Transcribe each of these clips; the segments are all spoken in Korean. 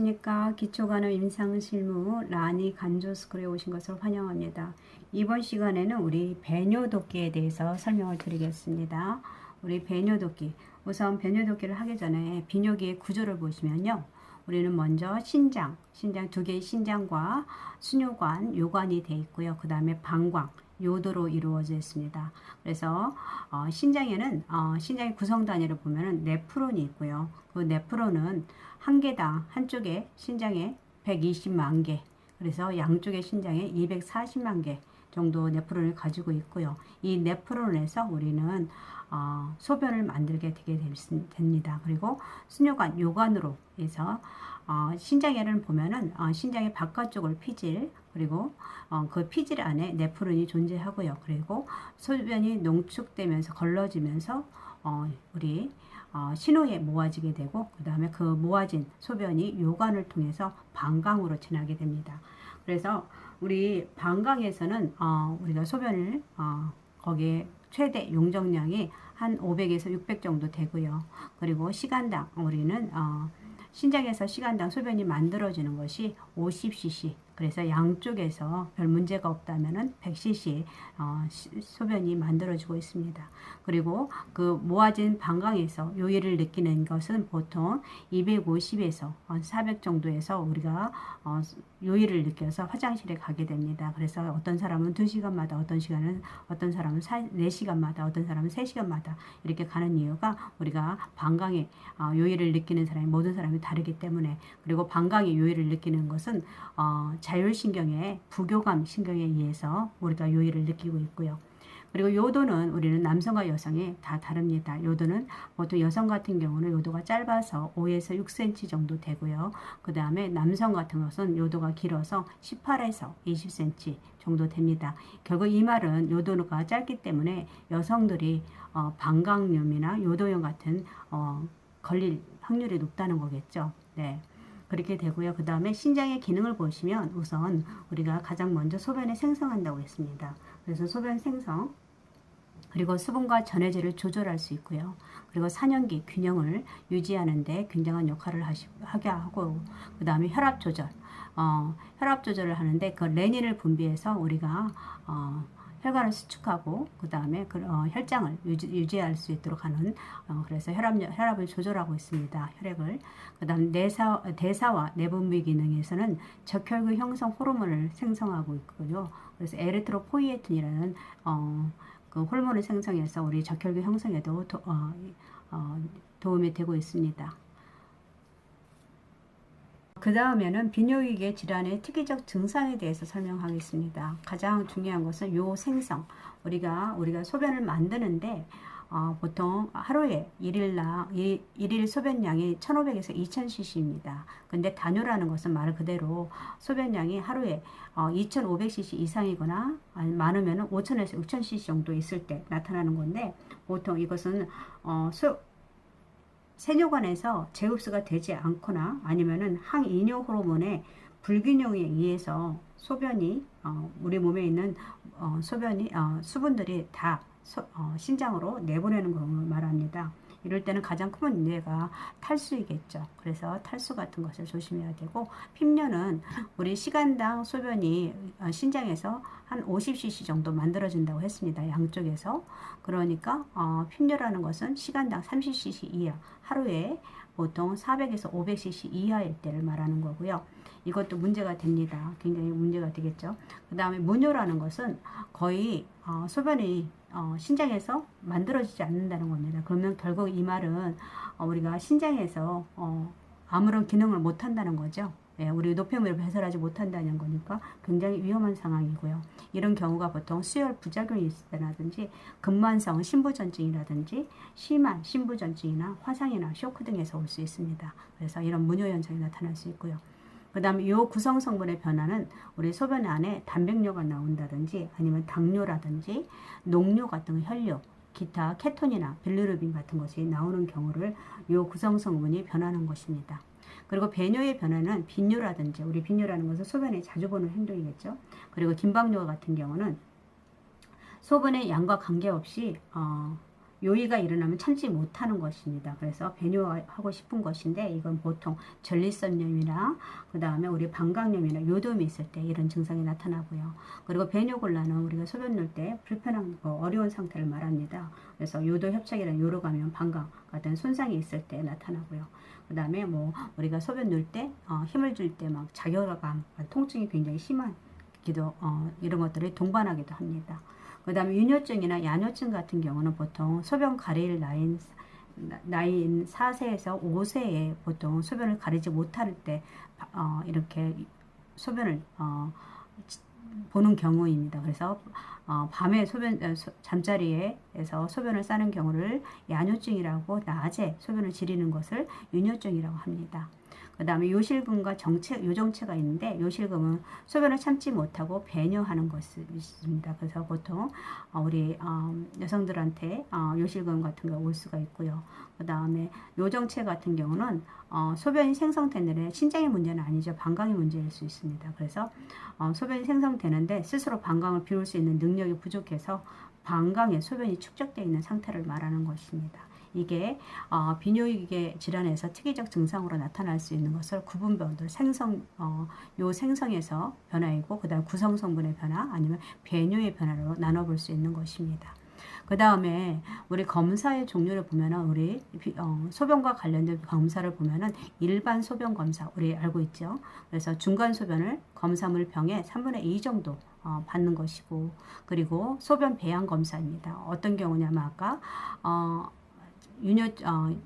안녕하십니까 기초간호 임상실무 라니 간조스쿨에 오신 것을 환영합니다. 이번 시간에는 우리 배뇨도끼에 대해서 설명을 드리겠습니다. 우리 배뇨도끼 우선 배뇨도끼를 하기 전에 비뇨기의 구조를 보시면요. 우리는 먼저 신장, 신장 두 개의 신장과 수뇨관, 요관이 되어 있고요. 그 다음에 방광, 요도로 이루어져 있습니다. 그래서 어, 신장에는 어, 신장의 구성 단위를 보면은 네프론이 있고요. 그 네프론은 한 개당 한쪽에 신장에 120만 개, 그래서 양쪽의 신장에 240만 개 정도 네프론을 가지고 있고요. 이 네프론에서 우리는 어, 소변을 만들게 되게 됩니다. 그리고 수뇨관, 요관으로 해서 어, 신장에는 보면은 어, 신장의 바깥쪽을 피질 그리고 어, 그 피질 안에 네프론이 존재하고요. 그리고 소변이 농축되면서 걸러지면서 어, 우리 어, 신호에 모아지게 되고 그 다음에 그 모아진 소변이 요관을 통해서 방광으로 지나게 됩니다. 그래서 우리 방광에서는 어, 우리가 소변을 어, 거기에 최대 용적량이 한 500에서 600 정도 되고요. 그리고 시간당 우리는 어, 신장에서 시간당 소변이 만들어지는 것이 50cc. 그래서 양쪽에서 별 문제가 없다면은 100cc 어, 시- 소변이 만들어지고 있습니다. 그리고 그 모아진 방광에서 요일을 느끼는 것은 보통 250에서 400 정도에서 우리가 어, 요일을 느껴서 화장실에 가게 됩니다. 그래서 어떤 사람은 2시간마다 어떤 시간은 어떤 사람은 4시간마다 어떤 사람은 3시간마다 이렇게 가는 이유가 우리가 방광의 어, 요일을 느끼는 사람이 모든 사람이 다르기 때문에 그리고 방광의 요일을 느끼는 것은 어, 자율신경의 부교감 신경에 의해서 우리가 요일을 느끼고 있고요. 그리고 요도는 우리는 남성과 여성이 다 다릅니다. 요도는 보통 여성 같은 경우는 요도가 짧아서 5에서 6cm 정도 되고요. 그 다음에 남성 같은 것은 요도가 길어서 18에서 20cm 정도 됩니다. 결국 이 말은 요도가 짧기 때문에 여성들이 어, 방광염이나 요도염 같은 어, 걸릴 확률이 높다는 거겠죠. 네. 그렇게 되고요. 그 다음에 신장의 기능을 보시면 우선 우리가 가장 먼저 소변을 생성한다고 했습니다. 그래서 소변 생성, 그리고 수분과 전해질을 조절할 수 있고요. 그리고 산염기 균형을 유지하는데 굉장한 역할을 하시, 하게 하고, 그 다음에 혈압 조절, 어, 혈압 조절을 하는데 그 레닌을 분비해서 우리가 어, 혈관을 수축하고 그 다음에 그, 어, 혈장을 유지, 할수 있도록 하는 어, 그래서 혈압 혈압을 조절하고 있습니다. 혈액을 그 다음 내사 대사와 내분비 기능에서는 적혈구 형성 호르몬을 생성하고 있고요. 그래서 에르트로포이에틴이라는 어, 그 호르몬을 생성해서 우리 적혈구 형성에도 도, 어, 어, 도움이 되고 있습니다. 그 다음에는 비뇨기계 질환의 특이적 증상에 대해서 설명하겠습니다. 가장 중요한 것은 요 생성. 우리가 우리가 소변을 만드는데 어, 보통 하루에 일일당 일- 일일 소변량이 1,500에서 2,000cc입니다. 근데 단요라는 것은 말 그대로 소변량이 하루에 어, 2,500cc 이상이거나 아니, 많으면 5,000에서 6,000cc 정도 있을 때 나타나는 건데 보통 이것은 어, 소, 세뇨관에서 재흡수가 되지 않거나 아니면은 항이뇨 호르몬의 불균형에 의해서 소변이 어, 우리 몸에 있는 어, 소변이 어, 수분들이 다 소- 어, 신장으로 내보내는 걸 말합니다. 이럴 때는 가장 큰 문제가 탈수이겠죠. 그래서 탈수 같은 것을 조심해야 되고 핍뇨는 우리 시간당 소변이 어, 신장에서 한 50cc 정도 만들어진다고 했습니다. 양쪽에서. 그러니까 어, 핍뇨라는 것은 시간당 30cc 이하, 하루에 보통 400에서 500cc 이하일 때를 말하는 거고요. 이것도 문제가 됩니다. 굉장히 문제가 되겠죠. 그 다음에 문효라는 것은 거의 어, 소변이 어, 신장에서 만들어지지 않는다는 겁니다. 그러면 결국 이 말은 어, 우리가 신장에서 어, 아무런 기능을 못 한다는 거죠. 예, 우리 노폐물을 배설하지 못한다는 거니까 굉장히 위험한 상황이고요. 이런 경우가 보통 수혈 부작용이 있을 때라든지 근만성 신부전증이라든지 심한 신부전증이나 화상이나 쇼크 등에서 올 수 있습니다. 그래서 이런 문효 현상이 나타날 수 있고요. 그 다음에 이 구성 성분의 변화는 우리 소변 안에 단백뇨가 나온다든지 아니면 당뇨라든지 녹뇨 같은 혈뇨, 기타 케톤이나 빌루르빈 같은 것이 나오는 경우를 이 구성 성분이 변하는 것입니다. 그리고 배뇨의 변화는 빈뇨라든지 우리 빈뇨라는 것은 소변에 자주 보는 행동이겠죠. 그리고 김박뇨 같은 경우는 소변의 양과 관계없이 어, 요의가 일어나면 참지 못하는 것입니다. 그래서 배뇨하고 싶은 것인데 이건 보통 전립선염이나 그 다음에 우리 방광염이나 요돔이 있을 때 이런 증상이 나타나고요. 그리고 배뇨곤란은 우리가 소변 넣을 때 불편한 거, 어려운 상태를 말합니다. 그래서 요도 협착이나 요로감염, 방광 같은 손상이 있을 때 나타나고요. 그 다음에 뭐 우리가 소변 넣을 때 어, 힘을 줄 때 막 자결감, 통증이 굉장히 심하기도 어, 이런 것들이 동반하기도 합니다. 그 다음에 윤효증이나 야뇨증 같은 경우는 보통 소변 가릴 나이인 나이인 4세에서 5세에 보통 소변을 가리지 못할 때 어, 이렇게 소변을 어, 보는 경우입니다. 그래서 어, 밤에 소변 어, 소, 잠자리에서 소변을 싸는 경우를 야뇨증이라고 낮에 소변을 지리는 것을 윤효증이라고 합니다. 그 다음에 요실금과 정체, 요정체가 있는데 요실금은 소변을 참지 못하고 배뇨하는 것이 있습니다. 그래서 보통 어, 우리 어, 여성들한테 어, 요실금 같은 거올 수가 있고요. 그 다음에 요정체 같은 경우는 어, 소변이 생성되는 신장의 문제는 아니죠. 방광의 문제일 수 있습니다. 그래서 어, 소변이 생성되는데 스스로 방광을 비울 수 있는 능력이 부족해서 방광에 소변이 축적되어 있는 상태를 말하는 것입니다. 이게 어, 비뇨기계 질환에서 특이적 증상으로 나타날 수 있는 것을 구분변들 생성 어, 요 생성에서 변화이고 그다음 구성 성분의 변화 아니면 배뇨의 변화로 나눠볼 수 있는 것입니다. 그 다음에 우리 검사의 종류를 보면은 우리 어, 소변과 관련된 검사를 보면은 일반 소변 검사 우리 알고 있죠. 그래서 중간 소변을 검사물 병에 3분의 2 정도 어, 받는 것이고 그리고 소변 배양 검사입니다. 어떤 경우냐면 아까 어, 윤효 어,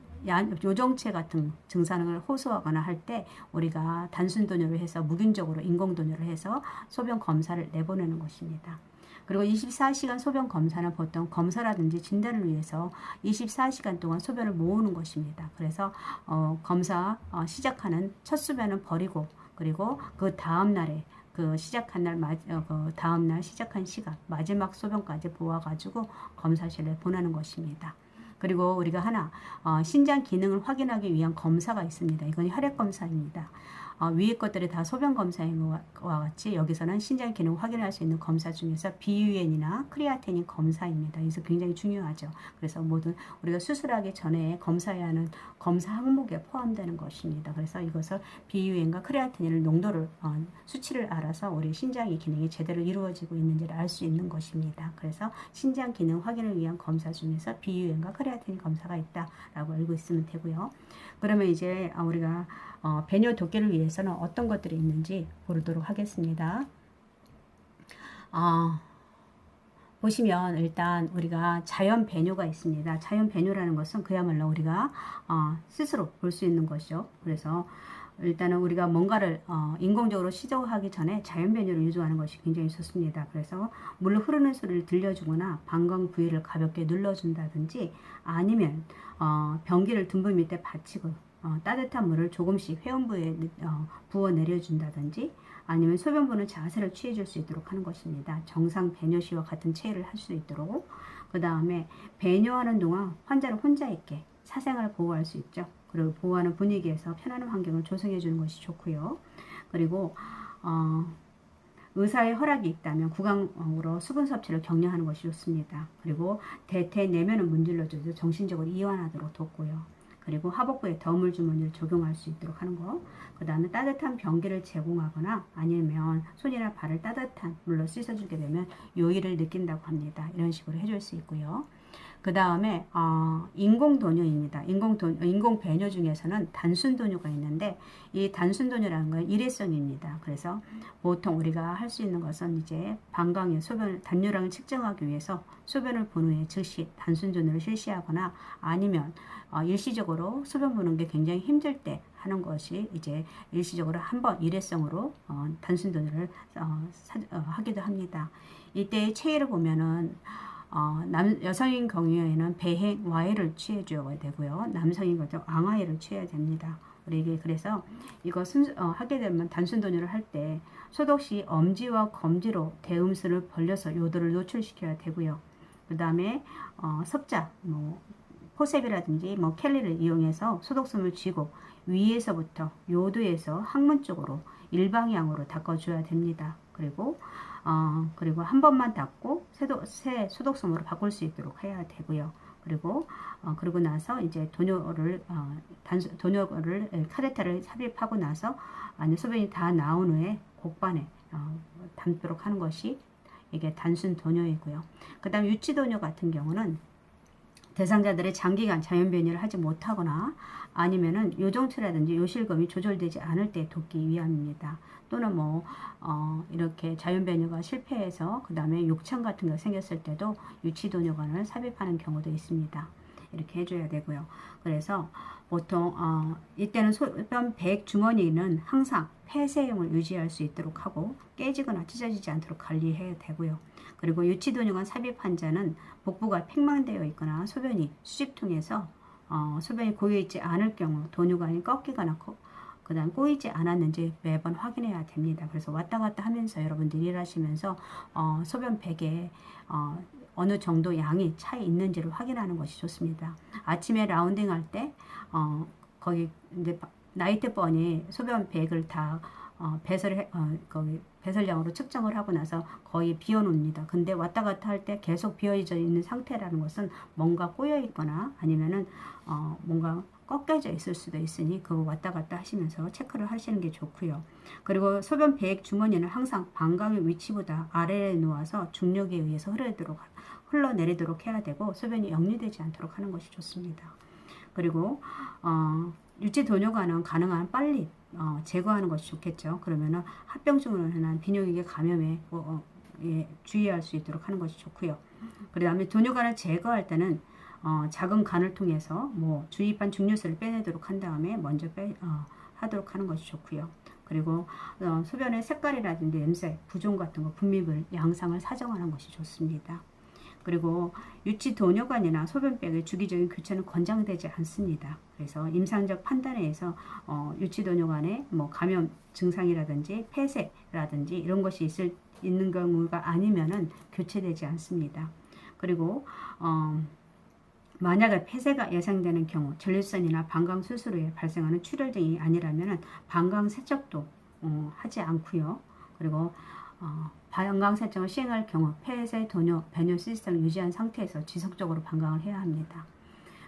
요정체 같은 증상을 호소하거나 할 때 우리가 단순 도뇨를 해서 무균적으로 인공 도뇨를 해서 소변 검사를 내보내는 것입니다. 그리고 24시간 소변 검사는 보통 검사라든지 진단을 위해서 24시간 동안 소변을 모으는 것입니다. 그래서 어, 검사 어, 시작하는 첫 소변은 버리고 그리고 그 다음 날에 그 시작한 날, 어, 그 다음 날 시작한 시간, 마지막 소변까지 보아가지고 검사실에 보내는 것입니다. 그리고 우리가 하나 어, 신장 기능을 확인하기 위한 검사가 있습니다. 이건 혈액 검사입니다. 어, 위의 것들이 다 소변 검사인 것과 같이 여기서는 신장 기능 을 확인할 수 있는 검사 중에서 비유엔이나 크리아테닌 검사입니다. 그래서 굉장히 중요하죠. 그래서 모든 우리가 수술하기 전에 검사해야 하는 검사 항목에 포함되는 것입니다. 그래서 이것을 비유엔과 크리아테닌을 농도를 어, 수치를 알아서 우리 신장의 기능이 제대로 이루어지고 있는지를 알 수 있는 것입니다. 그래서 신장 기능 확인을 위한 검사 중에서 비유엔과 크리아테닌 검사가 있다라고 알고 있으면 되고요. 그러면 이제 아, 우리가 어, 배뇨 도끼를 위해서는 어떤 것들이 있는지 보도록 하겠습니다. 어, 보시면 일단 우리가 자연 배뇨가 있습니다. 자연 배뇨라는 것은 그야말로 우리가 어, 스스로 볼 수 있는 것이죠. 그래서 일단은 우리가 뭔가를 어, 인공적으로 시도하기 전에 자연 배뇨를 유도하는 것이 굉장히 좋습니다. 그래서 물 흐르는 소리를 들려주거나 방광 부위를 가볍게 눌러준다든지 아니면 어, 변기를 둔부 밑에 받치고 어, 따뜻한 물을 조금씩 회원부에 어, 부어 내려준다든지 아니면 소변 보는 자세를 취해줄 수 있도록 하는 것입니다. 정상 배뇨 시와 같은 체를 할 수 있도록 그 다음에 배뇨하는 동안 환자를 혼자 있게 사생활을 보호할 수 있죠. 그리고 보호하는 분위기에서 편안한 환경을 조성해 주는 것이 좋고요. 그리고 어, 의사의 허락이 있다면 구강으로 수분 섭취를 격려하는 것이 좋습니다. 그리고 대퇴 내면은 문질러줘도 정신적으로 이완하도록 돕고요. 그리고 하복부에 더물 주머니를 적용할 수 있도록 하는 거. 그 다음에 따뜻한 변기를 제공하거나 아니면 손이나 발을 따뜻한 물로 씻어주게 되면 요일을 느낀다고 합니다. 이런 식으로 해줄 수 있고요. 그 다음에 어, 인공 도뇨입니다. 인공 도 인공 배뇨 중에서는 단순 도뇨가 있는데 이 단순 도뇨라는 건 일회성입니다. 그래서 보통 우리가 할 수 있는 것은 이제 방광의 소변 단뇨량을 측정하기 위해서 소변을 본 후에 즉시 단순 도뇨를 실시하거나 아니면 어, 일시적으로 소변 보는 게 굉장히 힘들 때 하는 것이 이제 일시적으로 한 번 일회성으로 어, 단순 도뇨를 어, 사, 어, 하기도 합니다. 이때 체외를 보면은 어, 남, 여성인 경우에는 배행 와해를 취해줘야 되고요. 남성인 경우 앙화해를 취해야 됩니다. 우리에게 그래서 이거 순, 어, 하게 되면 단순 도뇨를 할 때 소독 시 엄지와 검지로 대음수를 벌려서 요도를 노출시켜야 되고요. 그 다음에 어, 섭자, 뭐 포셉이라든지 뭐 켈리를 이용해서 소독솜을 쥐고 위에서부터 요도에서 항문 쪽으로 일방향으로 닦아줘야 됩니다. 그리고 어, 그리고 한 번만 닦고 새도, 새 소독솜으로 바꿀 수 있도록 해야 되고요. 그리고 어, 그러고 나서 이제 도뇨를 어, 단수 도뇨를 에, 카레타를 삽입하고 나서 아니 소변이 다 나온 후에 곡반에 어, 담도록 하는 것이 이게 단순 도뇨이고요. 그다음 유치 도뇨 같은 경우는 대상자들의 장기간 자연 변이를 하지 못하거나 아니면은 요정체라든지 요실금이 조절되지 않을 때 돕기 위함입니다. 또는 뭐 어, 이렇게 자연 변이가 실패해서 그 다음에 욕창 같은 게 생겼을 때도 유치도뇨관을 삽입하는 경우도 있습니다. 이렇게 해줘야 되고요. 그래서 보통 어, 이때는 소변 백 주머니는 항상 폐쇄형을 유지할 수 있도록 하고 깨지거나 찢어지지 않도록 관리해야 되고요. 그리고 유치도뇨관 삽입 환자는 복부가 팽만되어 있거나 소변이 수직통에서 어, 소변이 고여 있지 않을 경우 도뇨관이 꺾이거나 그 다음 꼬이지 않았는지 매번 확인해야 됩니다. 그래서 왔다 갔다 하면서 여러분들이 일하시면서 어, 소변 백에 어, 어느 정도 양이 차 있는지를 확인하는 것이 좋습니다. 아침에 라운딩 할 때, 어, 거기 이제 나이트 번이 소변 백을 다 어, 배설 어, 거기 배설량으로 측정을 하고 나서 거의 비어 놓습니다. 근데 왔다 갔다 할 때 계속 비어져 있는 상태라는 것은 뭔가 꼬여 있거나 아니면은 어, 뭔가 꺾여져 있을 수도 있으니 그거 왔다 갔다 하시면서 체크를 하시는 게 좋고요. 그리고 소변 배액 주머니는 항상 방광의 위치보다 아래에 놓아서 중력에 의해서 흐르도록 흘러내리도록 해야 되고 소변이 역류되지 않도록 하는 것이 좋습니다. 그리고 어, 유치 도뇨관은 가능한 빨리 어, 제거하는 것이 좋겠죠. 그러면은 합병증으로 인한 비뇨기계 감염에 어, 어, 예, 주의할 수 있도록 하는 것이 좋고요. 그다음에 도뇨관을 제거할 때는 어, 작은 간을 통해서 뭐 주입한 중류수를 빼내도록 한 다음에 먼저 빼 어, 하도록 하는 것이 좋고요. 그리고 어, 소변의 색깔이라든지 냄새, 부종 같은 거 분泌을 양상을 사정하는 것이 좋습니다. 그리고 유치 도뇨관이나 소변백의 주기적인 교체는 권장되지 않습니다. 그래서 임상적 판단에 의해서 어, 유치 도뇨관에 뭐 감염 증상이라든지 폐쇄라든지 이런 것이 있을 있는 경우가 아니면은 교체되지 않습니다. 그리고 어, 만약에 폐쇄가 예상되는 경우 전립선이나 방광 수술 후에 발생하는 출혈 등이 아니라면 방광 세척도 어, 하지 않고요. 그리고 어, 방광 세척을 시행할 경우 폐쇄 도뇨 배뇨 시스템을 유지한 상태에서 지속적으로 방광을 해야 합니다.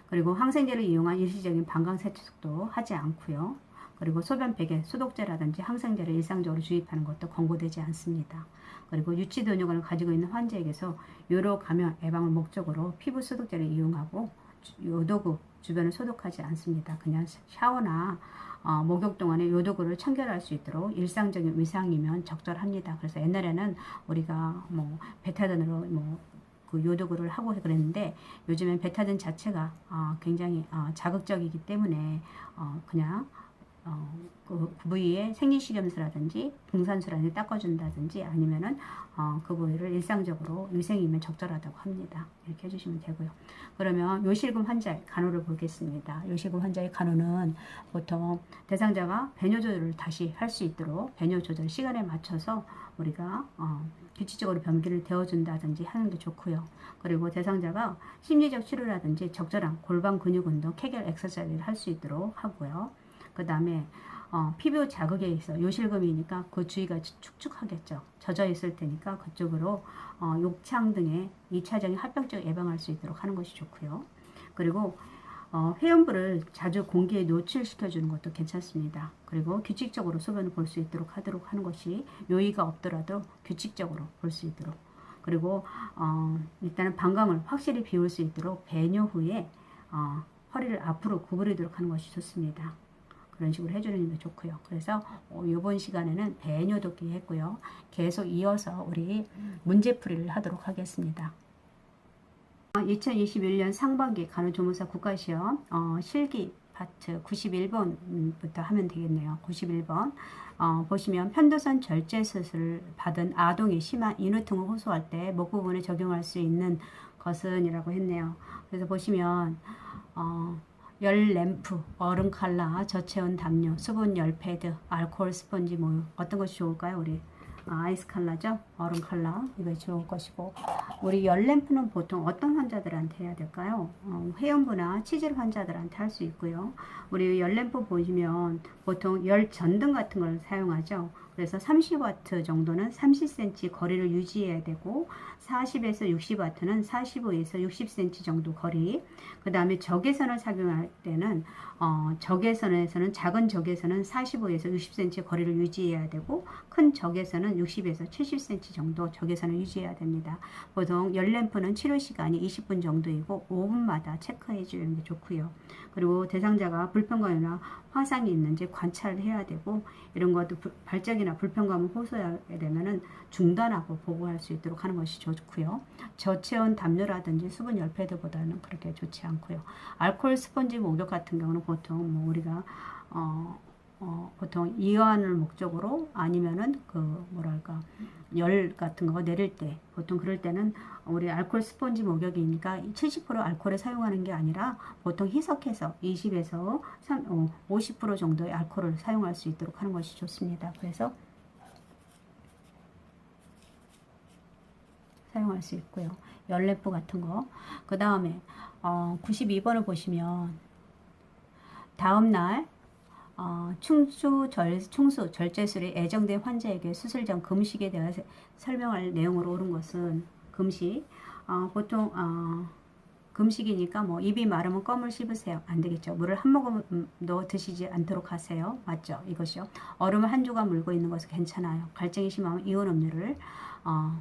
그리고 항생제를 이용한 일시적인 방광 세척도 하지 않고요. 그리고 소변백에 소독제라든지 항생제를 일상적으로 주입하는 것도 권고되지 않습니다. 그리고 유치도뇨관을 가지고 있는 환자에게서 요로 감염 예방을 목적으로 피부 소독제를 이용하고 요도구 주변을 소독하지 않습니다. 그냥 샤워나 어, 목욕 동안에 요도구를 청결할 수 있도록 일상적인 위상이면 적절합니다. 그래서 옛날에는 우리가 뭐 베타딘으로 뭐 그 요도구를 하고 그랬는데 요즘엔 베타딘 자체가 어, 굉장히 어, 자극적이기 때문에 어, 그냥 어, 그 부위에 생리식염수라든지 붕산수라든지 닦아준다든지 아니면은 어, 그 부위를 일상적으로 위생이면 적절하다고 합니다. 이렇게 해주시면 되고요. 그러면 요실금 환자의 간호를 보겠습니다. 요실금 환자의 간호는 보통 대상자가 배뇨 조절을 다시 할 수 있도록 배뇨 조절 시간에 맞춰서 우리가 어, 규칙적으로 변기를 데워준다든지 하는 게 좋고요. 그리고 대상자가 심리적 치료라든지 적절한 골반 근육 운동, 케겔 엑서사이즈를 할 수 있도록 하고요. 그 다음에 어, 피부 자극에 있어 요실금이니까 그 주위가 축축하겠죠. 젖어 있을 테니까 그쪽으로 어, 욕창 등의 2차적인 합병증 예방할 수 있도록 하는 것이 좋고요. 그리고 어, 회원부를 자주 공기에 노출시켜 주는 것도 괜찮습니다. 그리고 규칙적으로 소변을 볼 수 있도록 하도록 하는 것이 요의가 없더라도 규칙적으로 볼 수 있도록 그리고 어, 일단은 방광을 확실히 비울 수 있도록 배뇨 후에 어, 허리를 앞으로 구부리도록 하는 것이 좋습니다. 그런 식으로 해주는 게 좋고요. 그래서 어, 이번 시간에는 배뇨 돕기 했고요. 계속 이어서 우리 문제풀이를 하도록 하겠습니다. 2021년 상반기 간호조무사 국가시험 어, 실기 파트 91번부터 하면 되겠네요. 91번 어, 보시면 편도선 절제 수술을 받은 아동이 심한 인후통을 호소할 때 목 부분에 적용할 수 있는 것은 이라고 했네요. 그래서 보시면 어, 열 램프, 얼음 칼라, 저체온 담요, 수분 열 패드, 알코올 스펀지 뭐 어떤 것이 좋을까요? 우리 아 이스 컬러죠. 얼음 컬러 이거 좋을 것이고 우리 열 램프는 보통 어떤 환자들한테 해야 될까요? 어, 회원부나 치질 환자들한테 할 수 있고요. 우리 열 램프 보시면 보통 열 전등 같은 걸 사용하죠. 그래서 30와트 정도는 30cm 거리를 유지해야 되고 40에서 60와트는 45에서 60cm 정도 거리. 그 다음에 적외선을 착용할 때는 어, 적외선에서는 작은 적외선은 45에서 60cm 거리를 유지해야 되고 큰 적외선은 60에서 70cm 정도 적외선을 유지해야 됩니다. 보통 열 램프는 치료 시간이 20분 정도이고 5분마다 체크해 주는 게 좋고요. 그리고 대상자가 불편감이나 화상이 있는지 관찰을 해야 되고 이런 것도 불- 발작이나 불편감을 호소하게 되면은 중단하고 보고할 수 있도록 하는 것이 좋고요. 저체온 담요라든지 수분 열패드보다는 그렇게 좋지 않고요. 알코올 스펀지 목욕 같은 경우는 보통 뭐 우리가 어, 어, 보통 이완을 목적으로 아니면은 그 뭐랄까 열 같은 거 내릴 때 보통 그럴 때는 우리 알코올 스펀지 목욕이니까 70% 알코올을 사용하는 게 아니라 보통 희석해서 20에서 3, 어, 50% 정도의 알코올을 사용할 수 있도록 하는 것이 좋습니다. 그래서 사용할 수 있고요. 열레프 같은 거. 그 다음에 어, 92번을 보시면 다음 날 어, 충수 절 충수 절제술이 애정된 환자에게 수술 전 금식에 대해 설명할 내용으로 옳은 것은 금식 어, 보통 어, 금식이니까 뭐 입이 마르면 껌을 씹으세요. 안 되겠죠. 물을 한 모금도 드시지 않도록 하세요. 맞죠? 이것이요. 얼음을 한 조각 물고 있는 것은 괜찮아요. 갈증이 심하면 이온 음료를 어,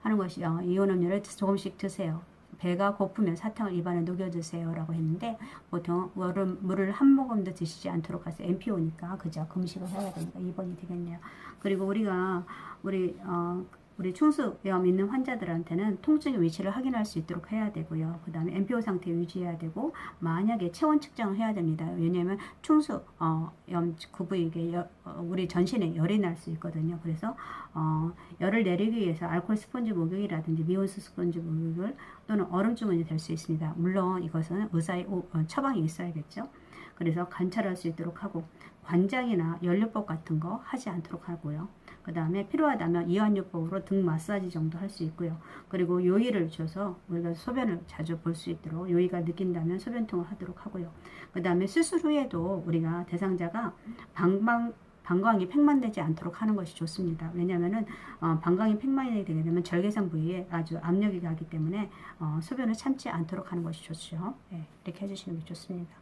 하는 것이 어, 이온 음료를 조금씩 드세요. 배가 고프면 사탕을 입안에 녹여 드세요라고 했는데 보통 얼음 물을 한 모금도 드시지 않도록 하세요. MPO니까 그죠? 금식을 해야 되니까 2번이 되겠네요. 그리고 우리가 우리 어 우리 충수염 있는 환자들한테는 통증의 위치를 확인할 수 있도록 해야 되고요. 그 다음에 MPO 상태 유지해야 되고 만약에 체온 측정을 해야 됩니다. 왜냐하면 충수염 그 부위에 열- 어, 우리 전신에 열이 날 수 있거든요. 그래서 어, 열을 내리기 위해서 알코올 스펀지 목욕이라든지 미온수 스펀지 목욕을 또는 얼음 주머니 될수 있습니다. 물론 이것은 의사의 오- 어, 처방이 있어야겠죠. 그래서 관찰할 수 있도록 하고 관장이나 연료법 같은 거 하지 않도록 하고요. 그 다음에 필요하다면 이완요법으로 등 마사지 정도 할 수 있고요. 그리고 요의를 줘서 우리가 소변을 자주 볼 수 있도록 요의가 느낀다면 소변통을 하도록 하고요. 그 다음에 수술 후에도 우리가 대상자가 방방 방광이 팽만되지 않도록 하는 것이 좋습니다. 왜냐하면은 어, 방광이 팽만이 되게 되면 절개선 부위에 아주 압력이 가기 때문에 어, 소변을 참지 않도록 하는 것이 좋죠. 예, 이렇게 해주시는 게 좋습니다.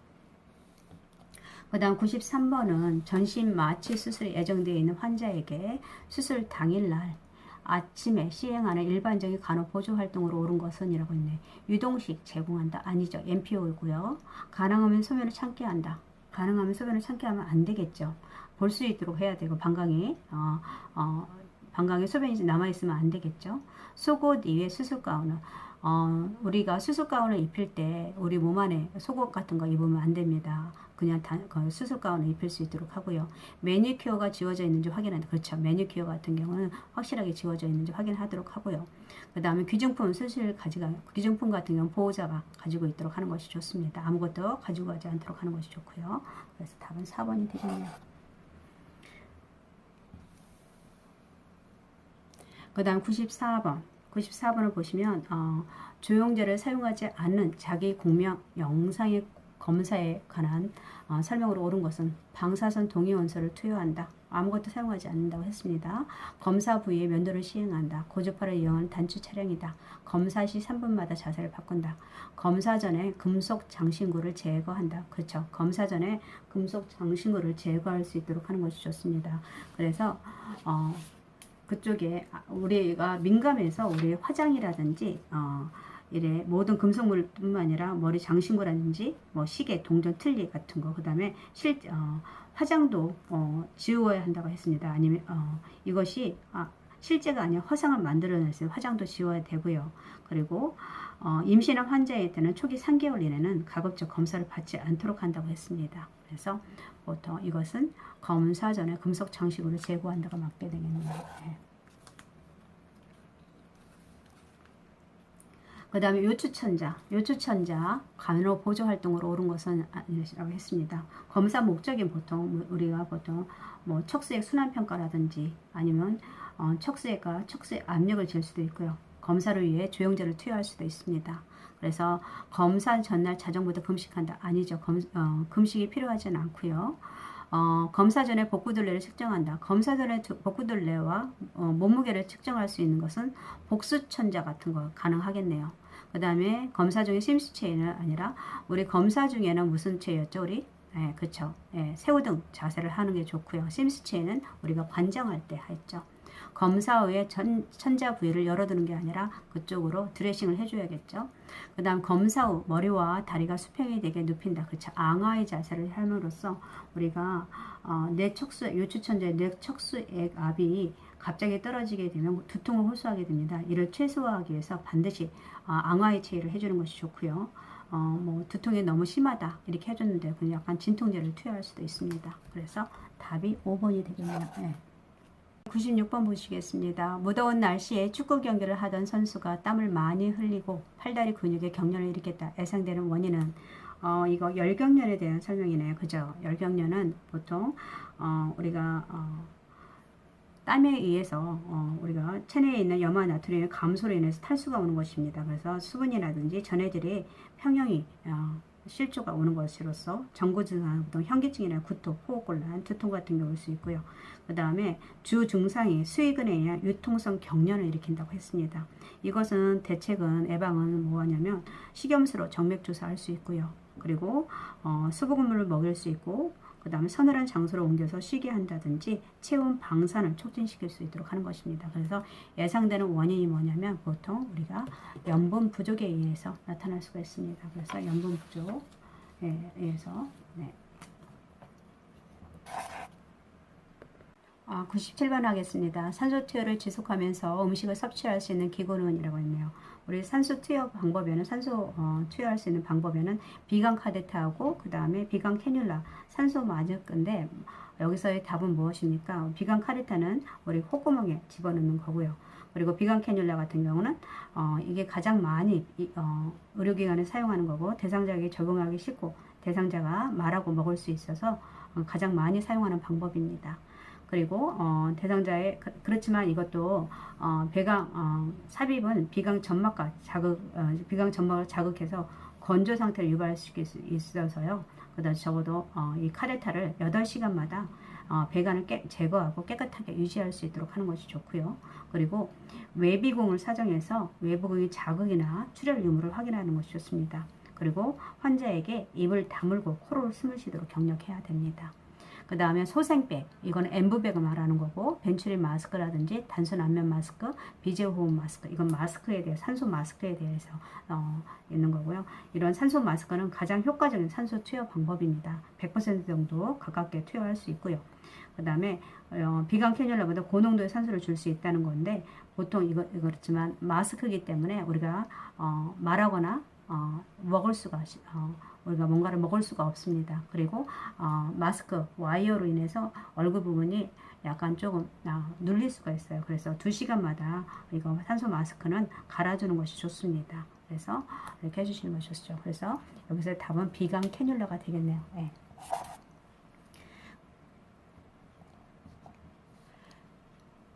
그 다음 93번은 전신 마취 수술이 예정되어 있는 환자에게 수술 당일날 아침에 시행하는 일반적인 간호 보조 활동으로 옳은 것은 이라고 했네. 유동식 제공한다. 아니죠. MPO이고요. 가능하면 소변을 참게 한다. 가능하면 소변을 참게 하면 안 되겠죠. 볼 수 있도록 해야 되고 방광이 어, 어, 방광에 소변이 남아 있으면 안 되겠죠. 속옷 이외 수술 가운은 어, 우리가 수술 가운을 입힐 때 우리 몸 안에 속옷 같은 거 입으면 안 됩니다. 그냥 단, 그 수술 가운을 입힐 수 있도록 하고요. 매니큐어가 지워져 있는지 확인한다. 그렇죠. 매니큐어 같은 경우는 확실하게 지워져 있는지 확인하도록 하고요. 그 다음에 귀중품 수술 가지가 귀중품 같은 경우는 보호자가 가지고 있도록 하는 것이 좋습니다. 아무것도 가지고 가지 않도록 하는 것이 좋고요. 그래서 답은 4번이 되겠네요. 그 다음 94번. 94번을 보시면, 어, 조영제를 사용하지 않는 자기 공명 영상의 검사에 관한 어, 설명으로 옳은 것은 방사선 동의 원소를 투여한다. 아무것도 사용하지 않는다고 했습니다. 검사 부위에 면도를 시행한다. 고주파를 이용한 단추 차량이다. 검사 시 3분마다 자세를 바꾼다. 검사 전에 금속 장신구를 제거한다. 그렇죠. 검사 전에 금속 장신구를 제거할 수 있도록 하는 것이 좋습니다. 그래서 어, 그쪽에 아, 우리가 민감해서 우리 화장이라든지 어, 이래 모든 금속물뿐만 아니라 머리 장신구라든지 뭐 시계, 동전, 틀니 같은 거 그다음에 실 어, 화장도 어, 지워야 한다고 했습니다. 아니면 어, 이것이 아, 실제가 아니라 화상을 만들어냈어요. 화장도 지워야 되고요. 그리고 어, 임신한 환자한테는 초기 3개월 이내는 가급적 검사를 받지 않도록 한다고 했습니다. 그래서 보통 이것은 검사 전에 금속 장식으로 제거한다가 맞게 되겠네요. 네. 그 다음에 요추천자, 요추천자 간호 보조 활동으로 오른 것은 아니라고 했습니다. 검사 목적인 보통 우리가 보통 뭐 척수액 순환 평가라든지 아니면 어, 척수액과 척수액 압력을 잴 수도 있고요. 검사를 위해 조영제를 투여할 수도 있습니다. 그래서 검사 전날 자정부터 금식한다. 아니죠. 검, 어, 금식이 필요하지는 않고요. 어, 검사 전에 복부둘레를 측정한다. 검사 전에 두- 복부둘레와 어, 몸무게를 측정할 수 있는 것은 복수천자 같은 거 가능하겠네요. 그 다음에 검사 중에 심수체는 아니라 우리 검사 중에는 무슨 체였죠? 우리 예, 그쵸. 예, 새우등 자세를 하는 게 좋고요. 심수체는 우리가 관장할 때 했죠. 검사 후에 전, 천자 부위를 열어두는 게 아니라 그쪽으로 드레싱을 해줘야겠죠. 그 다음 검사 후 머리와 다리가 수평이 되게 눕힌다. 그렇죠. 앙하의 자세를 함으로써 우리가 어, 내 척수, 요추천자의 내 척수액 압이 갑자기 떨어지게 되면 두통을 호소하게 됩니다. 이를 최소화하기 위해서 반드시 어, 앙하의 체의를 해주는 것이 좋고요. 어, 뭐 두통이 너무 심하다 이렇게 해줬는데 그냥 약간 진통제를 투여할 수도 있습니다. 그래서 답이 5번이 되겠네요. 네. 96번 보시겠습니다. 무더운 날씨에 축구 경기를 하던 선수가 땀을 많이 흘리고 팔다리 근육에 경련을 일으켰다. 예상되는 원인은 어, 이거 열경련에 대한 설명이네요. 그죠? 열경련은 보통 어, 우리가 어, 땀에 의해서 어, 우리가 체내에 있는 염화 나트륨의 감소로 인해서 탈수가 오는 것입니다. 그래서 수분이라든지 전해질이 평형이 어, 실조가 오는 것으로서 전구 증상, 보통 현기증이나 구토, 호흡곤란, 두통 같은 게 올 수 있고요. 그 다음에 주 증상이 수익은에 의한 유통성 경련을 일으킨다고 했습니다. 이것은 대책은 예방은 뭐하냐면 식염수로 정맥 조사할 수 있고요. 그리고 어, 수부근물을 먹일 수 있고 그 다음에 서늘한 장소로 옮겨서 쉬게 한다든지 체온 방산을 촉진시킬 수 있도록 하는 것입니다. 그래서 예상되는 원인이 뭐냐면 보통 우리가 염분 부족에 의해서 나타날 수가 있습니다. 그래서 염분 부족에 의해서 네. 아, 97번 하겠습니다. 산소 투여를 지속하면서 음식을 섭취할 수 있는 기구는이라고 했네요. 우리 산소 투여 방법에는 산소 어, 투여할 수 있는 방법에는 비강 카데트하고 그 다음에 비강 캐뉼라 산소 마저근데 여기서의 답은 무엇입니까? 비강 카데타는 우리 콧구멍에 집어넣는 거고요. 그리고 비강 캐뉼라 같은 경우는 어, 이게 가장 많이 이, 어, 의료기관에 사용하는 거고 대상자에게 적용하기 쉽고 대상자가 말하고 먹을 수 있어서 어, 가장 많이 사용하는 방법입니다. 그리고 어, 대상자의 그- 그렇지만 이것도 어, 배강 어, 삽입은 비강 점막과 자극 어, 비강 점막을 자극해서 건조 상태를 유발시킬 수 있어서요. 그다음 적어도 어, 이 카레타를 8시간마다 어, 배관을 깨, 제거하고 깨끗하게 유지할 수 있도록 하는 것이 좋고요. 그리고 외비공을 사정해서 외부공의 자극이나 출혈 유무를 확인하는 것이 좋습니다. 그리고 환자에게 입을 다물고 코로 숨을 쉬도록 경력해야 됩니다. 그 다음에 소생백, 이건 엠브백을 말하는 거고, 벤츄린 마스크라든지 단순 안면 마스크, 비제 호흡 마스크, 이건 마스크에 대해 산소 마스크에 대해서 어, 있는 거고요. 이런 산소 마스크는 가장 효과적인 산소 투여 방법입니다. 100% 정도 가깝게 투여할 수 있고요. 그 다음에 어, 비강 캐뉼라보다 고농도의 산소를 줄 수 있다는 건데 보통 이거 그렇지만 마스크이기 때문에 우리가 어, 말하거나 어, 먹을 수가 어, 우리가 뭔가를 먹을 수가 없습니다. 그리고 어, 마스크 와이어로 인해서 얼굴 부분이 약간 조금 아, 눌릴 수가 있어요. 그래서 두 시간마다 이거 산소 마스크는 갈아주는 것이 좋습니다. 그래서 이렇게 해주시는 것이 좋죠. 그래서 여기서 답은 비강 캐뉼라가 되겠네요. 예.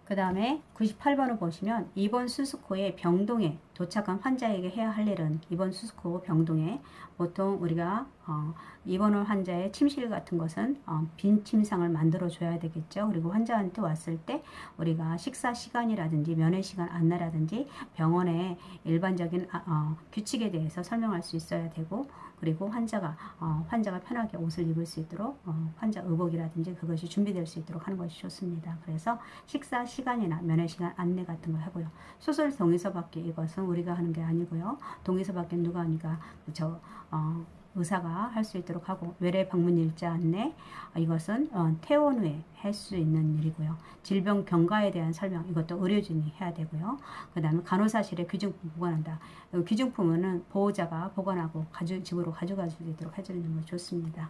그 다음에 98번을 보시면 이번 수스코의 병동에 도착한 환자에게 해야 할 일은 이번 수스코 병동에 보통 우리가 어, 입원한 환자의 침실 같은 것은 어, 빈 침상을 만들어 줘야 되겠죠. 그리고 환자한테 왔을 때 우리가 식사 시간이라든지 면회 시간 안내라든지 병원의 일반적인 아, 어, 규칙에 대해서 설명할 수 있어야 되고 그리고 환자가 어, 환자가 편하게 옷을 입을 수 있도록 어, 환자 의복이라든지 그것이 준비될 수 있도록 하는 것이 좋습니다. 그래서 식사 시간이나 면회 시간 안내 같은 걸 하고요. 수술 동의서 받기 이것은 우리가 하는 게 아니고요. 동의서 받기 누가 하니까 저 어, 의사가 할 수 있도록 하고 외래 방문 일자 안내 어, 이것은 어, 퇴원 후에 할 수 있는 일이고요. 질병 경과에 대한 설명 이것도 의료진이 해야 되고요. 그 다음에 간호사실에 귀중품 보관한다. 어, 귀중품은 보호자가 보관하고 가져, 집으로 가져갈 수 있도록 해주는 것이 좋습니다.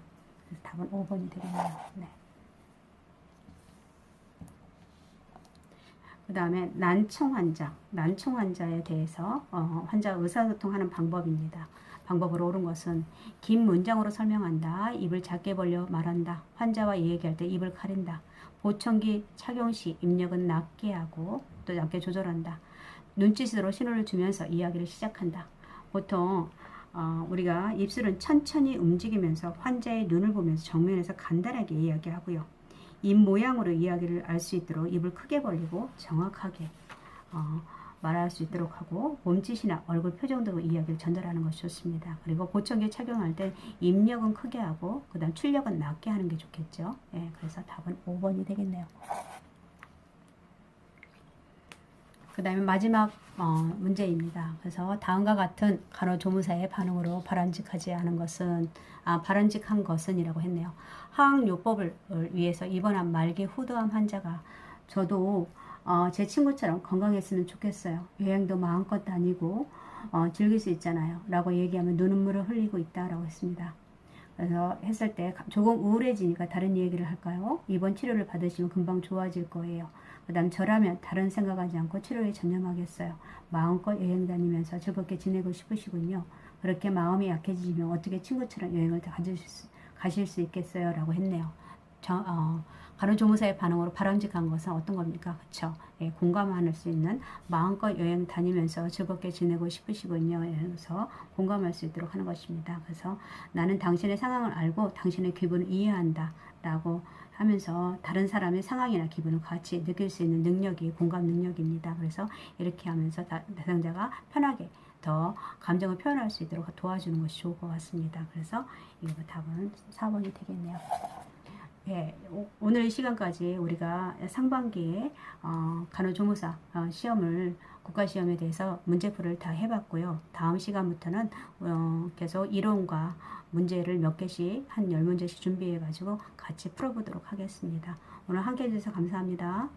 그래서 답은 5번이 되겠네요. 네. 그 다음에 난청 환자, 난청 환자에 대해서 어, 환자 의사소통하는 방법입니다. 방법으로 옳은 것은 긴 문장으로 설명한다. 입을 작게 벌려 말한다. 환자와 얘기할 때 입을 가린다. 보청기 착용 시 입력은 낮게 하고 또 낮게 조절한다. 눈짓으로 신호를 주면서 이야기를 시작한다. 보통 어, 우리가 입술은 천천히 움직이면서 환자의 눈을 보면서 정면에서 간단하게 이야기하고요. 입 모양으로 이야기를 알 수 있도록 입을 크게 벌리고 정확하게 어, 말할 수 있도록 하고 몸짓이나 얼굴 표정 등으로 이야기를 전달하는 것이 좋습니다. 그리고 보청기 착용할 때 입력은 크게 하고 그 다음 출력은 낮게 하는 게 좋겠죠. 예, 그래서 답은 5번이 되겠네요. 그 다음에 마지막 어, 문제입니다. 그래서 다음과 같은 간호 조무사의 반응으로 바람직하지 않은 것은 아, 바람직한 것은이라고 했네요. 항 요법을 위해서 입원한 말기 후두암 환자가 저도 어, 제 친구처럼 건강했으면 좋겠어요. 여행도 마음껏 다니고 어, 즐길 수 있잖아요. 라고 얘기하면 눈물을 흘리고 있다라고 했습니다. 그래서 했을 때 조금 우울해지니까 다른 얘기를 할까요? 이번 치료를 받으시면 금방 좋아질 거예요. 그 다음 저라면 다른 생각하지 않고 치료에 전념하겠어요. 마음껏 여행 다니면서 즐겁게 지내고 싶으시군요. 그렇게 마음이 약해지면 어떻게 친구처럼 여행을 가실 수 있겠어요? 라고 했네요. 저, 어, 간호조무사의 반응으로 바람직한 것은 어떤 겁니까? 그쵸? 예, 공감할 수 있는 마음껏 여행 다니면서 즐겁게 지내고 싶으시군요. 그래서 공감할 수 있도록 하는 것입니다. 그래서 나는 당신의 상황을 알고 당신의 기분을 이해한다. 라고 하면서 다른 사람의 상황이나 기분을 같이 느낄 수 있는 능력이 공감 능력입니다. 그래서 이렇게 하면서 다, 대상자가 편하게 더 감정을 표현할 수 있도록 도와주는 것이 좋을 것 같습니다. 그래서 이거 답은 4번이 되겠네요. 예, 오- 오늘 이 시간까지 우리가 상반기에 어, 간호조무사 어, 시험을 국가시험에 대해서 문제풀이를 다 해봤고요. 다음 시간부터는 어, 계속 이론과 문제를 몇 개씩 한 10문제씩 준비해가지고 같이 풀어보도록 하겠습니다. 오늘 함께 해 주셔서 감사합니다.